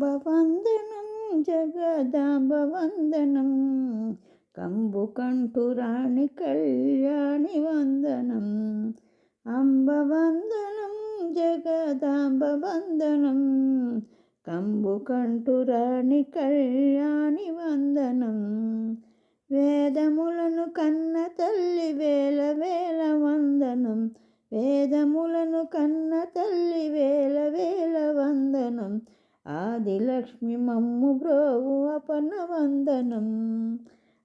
అంబవందనం జగదాంబవందనం కంబు కంఠురాణి కళ్యాణి వందనం. అంబవందనం జగదాంబవందనం కంబు కంఠురాణి కళ్యాణి వందనం. వేదములను కన్న తల్లి వేల వేల వందనం. వేదములను కన్న తల్లి వేల వేల వందనం. ఆదిలక్ష్మి మమ్ము బ్రోవు అపనవందనం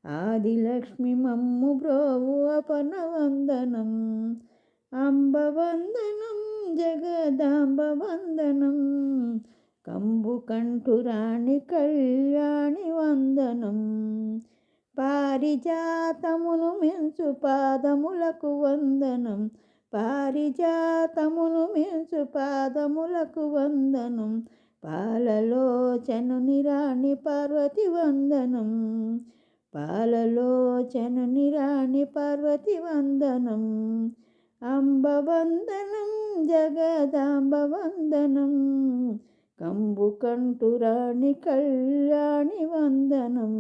ఆదిలక్ష్మి మమ్ము బ్రోవు అపనవందనం అంబవందనం జగదాంబవందనం. వందనం కంబు కంఠురాణి కళ్యాణి వందనం. పారిజాతమును మెంచు పాదములకు వందనం. పారిజాతమును మెంచు పాదములకు వందనం. పాలలోచను నిరాణి పార్వతి వందనం పాలలోచను నిరాణి పార్వతి వందనం అంబవందనం జగదాంబవందనం. జగదాంబ కంబు కంఠురాణి కళ్యాణి వందనం.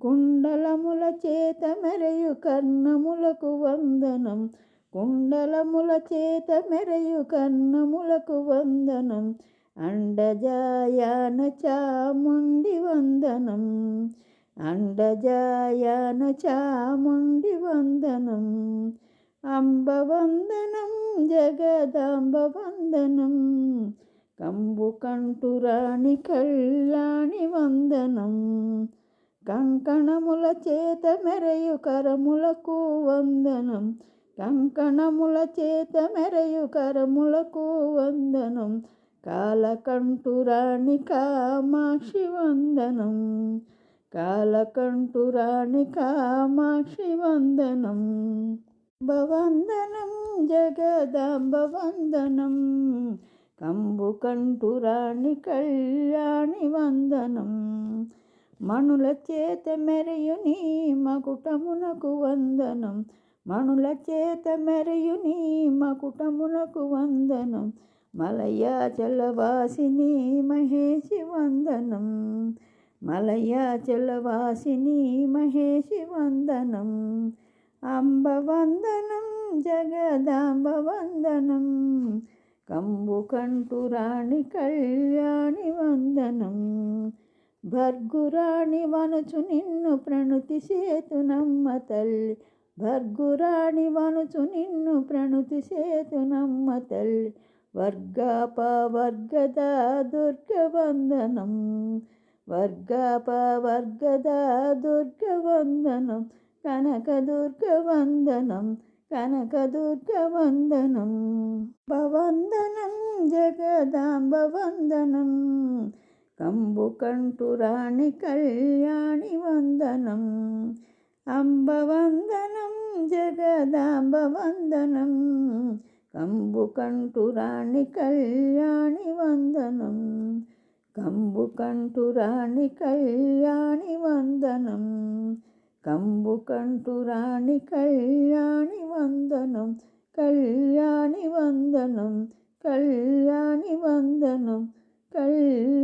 కుండలముల చేత మెరయు కర్ణములకు వందనం. కుండలముల చేత మెరయు కర్ణములకు వందనం. అండజాయాన చాముండి వందనం. అండజాయాన చాముండి వందనం. అంబ వందనం జగదాంబ వందనం కంబు కంటురాణి కళ్యాణి వందనం. కంకణముల చేత మెరయు కరములకు వందనం. కంకణముల చేత మెరయు కరములకు వందనం. కాలకంఠురాణి కామాక్షి వందనం. కాలకంఠురాణి కామాక్షి వందనం. భవందనం జగదాంబ వందనం. కంబుకంఠురాణి కళ్యాణి వందనం. మణుల చేత మెరయు నీ మకుటమునకు వందనం. మణుల చేత మెరయు నీ మకుటమునకు వందనం. మలయాచలవాసిని మహేషి వందనం. మలయాచలవాసిని మహేషి వందనం. అంబ వందనం జగదాంబ వందనం. కంబు కంటురాణి కళ్యాణి వందనం. భర్గురాణి వనుచు నిన్ను ప్రణుతి సేతునమ్మ తల్లి. భర్గురాణి వనుచు నిన్ను ప్రణుతి సేతునమ్మ తల్లి. వర్గాప వర్గద దుర్గవందనం వర్గాప వర్గద దుర్గవందనం కనక దుర్గవందనం కనక దుర్గవందనం భవందనం జగదాంబవందనం కంబుకంఠురాణి కళ్యాణి వందనం అంబవందనం జగదాంబవందనం కంబు కంటురాణి కళ్యాణి వందనం. కంబు కంటురాణి కళ్యాణి వందనం. కంబు కంటురాణి కళ్యాణి వందనం. కళ్యాణి వందనం. కళ్యాణి వందనం. కళ్యాణి